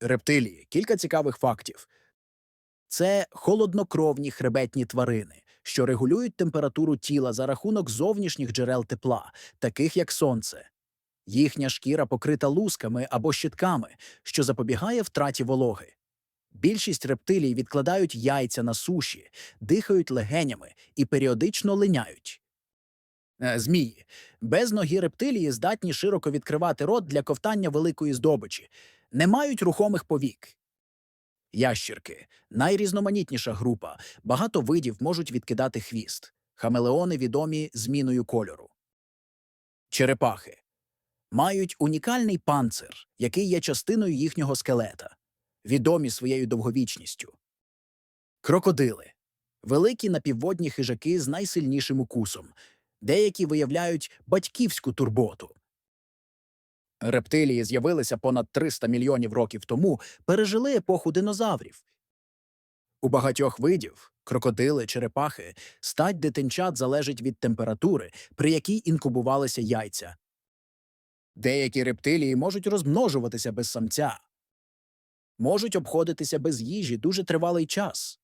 Рептилії кілька цікавих фактів. Це холоднокровні хребетні тварини, що регулюють температуру тіла за рахунок зовнішніх джерел тепла, таких як сонце. Їхня шкіра покрита лусками або щитками, що запобігає втраті вологи. Більшість рептилій відкладають яйця на суші, дихають легенями і періодично линяють. Е, Змії. Без ноги рептилії здатні широко відкривати рот для ковтання великої здобичі, не мають рухомих повік. Ящірки найрізноманітніша група. Багато видів можуть відкидати хвіст. Хамелеони відомі зміною кольору. Черепахи мають унікальний панцир, який є частиною їхнього скелета, відомі своєю довговічністю. Крокодили великі напівводні хижаки з найсильнішим укусом. Деякі виявляють батьківську турботу. Рептилії з'явилися понад 300 мільйонів років тому, пережили епоху динозаврів. У багатьох видів крокодили, черепахи, стать дитинчат залежить від температури, при якій інкубувалися яйця. Деякі рептилії можуть розмножуватися без самця, можуть обходитися без їжі дуже тривалий час.